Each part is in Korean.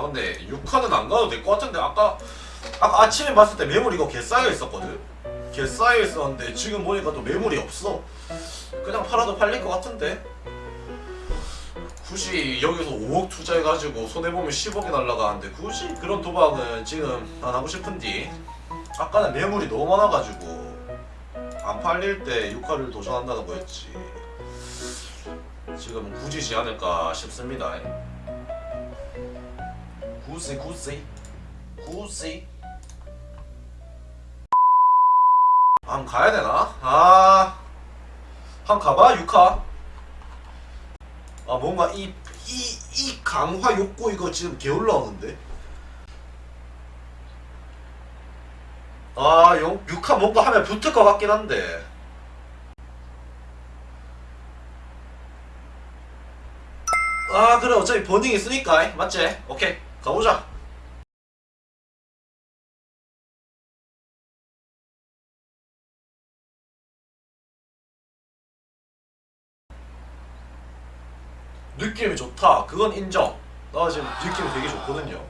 아 근데 6화는 안 가도 될 것 같은데 아까 아까 아침에 봤을 때 매물 이거 개 쌓여 있었거든. 개 쌓여 있었는데 지금 보니까 또 매물이 없어. 그냥 팔아도 팔릴 것 같은데. 굳이 여기서 5억 투자해가지고 손해보면 10억이 날라가는데 굳이 그런 도박은 지금 안 하고 싶은디 아까는 매물이 너무 많아가지고 안 팔릴 때 6화를 도전한다는 거였지 지금 굳이지 않을까 싶습니다 굳이 굳이 굳이 안 가야 되나? 아, 한 가봐 6화. 아 뭔가 이 이 이 강화 욕구 이거 지금 개 올라오는데. 아, 영 6화 뭔가 하면 붙을 것 같긴 한데. 아 그래 어차피 버닝 있으니까 맞지? 오케이 가보자. 느낌이 좋다. 그건 인정. 나 지금 느낌이 되게 좋거든요.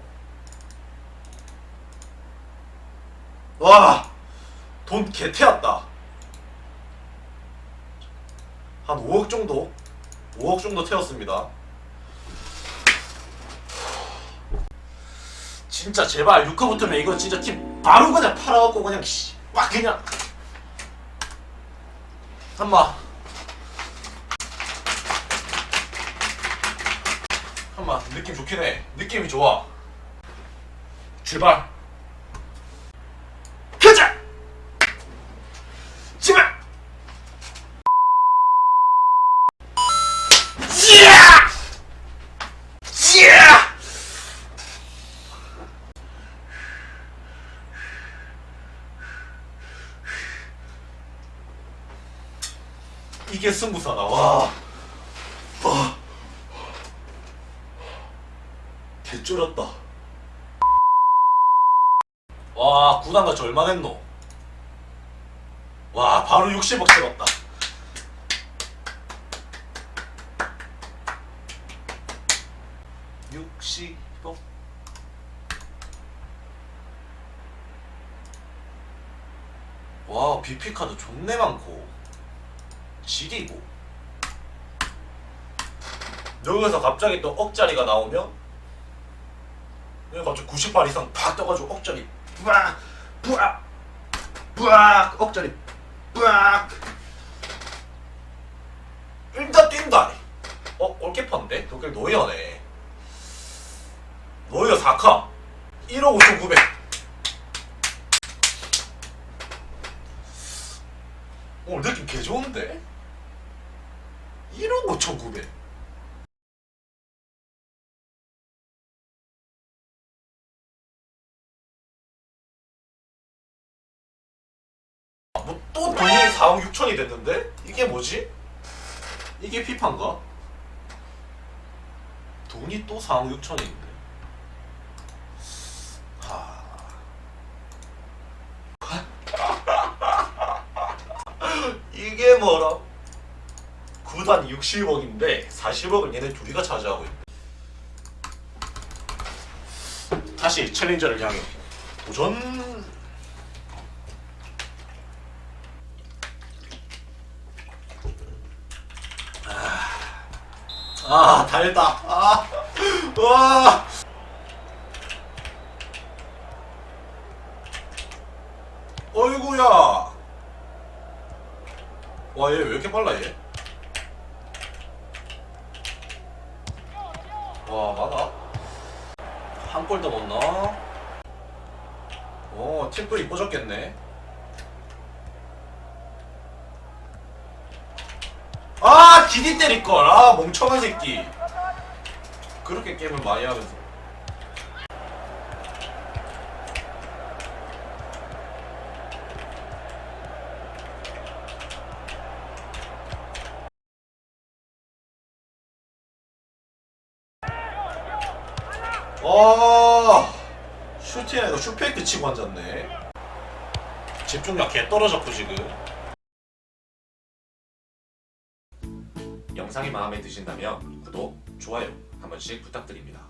와, 돈 개태웠다. 한 5억 정도? 5억 정도 태웠습니다. 진짜 제발 6화 붙으면 이거 진짜 팀 바로 그냥 팔아갖고 그냥 씨, 막 그냥. 한마. 한마 느낌 좋긴 해. 느낌이 좋아. 출발 가자 제발 이야 이야 이게 승부사다 와. 와. 개쫄았다. 와, 구단 가지 얼마 됐노? 와, 바로 60억 채웠다. 육십억 와, BP 카드 존내 많고. 지리고 여기서 갑자기 또 억짜리가 나오면 여기 갑자기 98 이상 팍 떠가지고 억짜리 뿌악 뿌악 뿌악 억짜리 뿌악 일단 뛴다 어? 골키퍼인데? 독일 노이어네 노이어 4카 1억 5,900 오늘 느낌 개 좋은데? 1억 5,900. 뭐또 돈이 4억 6천이 됐는데? 이게 뭐지? 이게 피파인가? 돈이 또 4억 6천인데. 하... 이게 뭐라? 구단 60억인데 40억을 얘네 둘이가 차지하고 있네. 다시 챌린저를 향해 도전. 아, 아 달다. 아, 와. 어이구야. 와, 얘 왜 이렇게 빨라, 얘? 와, 많아. 한 골도 못 넣어. 오, 팀도 이뻐졌겠네. 아, 디디 때릴걸. 아, 멍청한 새끼. 그렇게 게임을 많이 하면서. 아 슈팅에서 슈페이크 치고 앉았네. 집중력 개 떨어졌고 지금. 영상이 마음에 드신다면 구독, 좋아요 한 번씩 부탁드립니다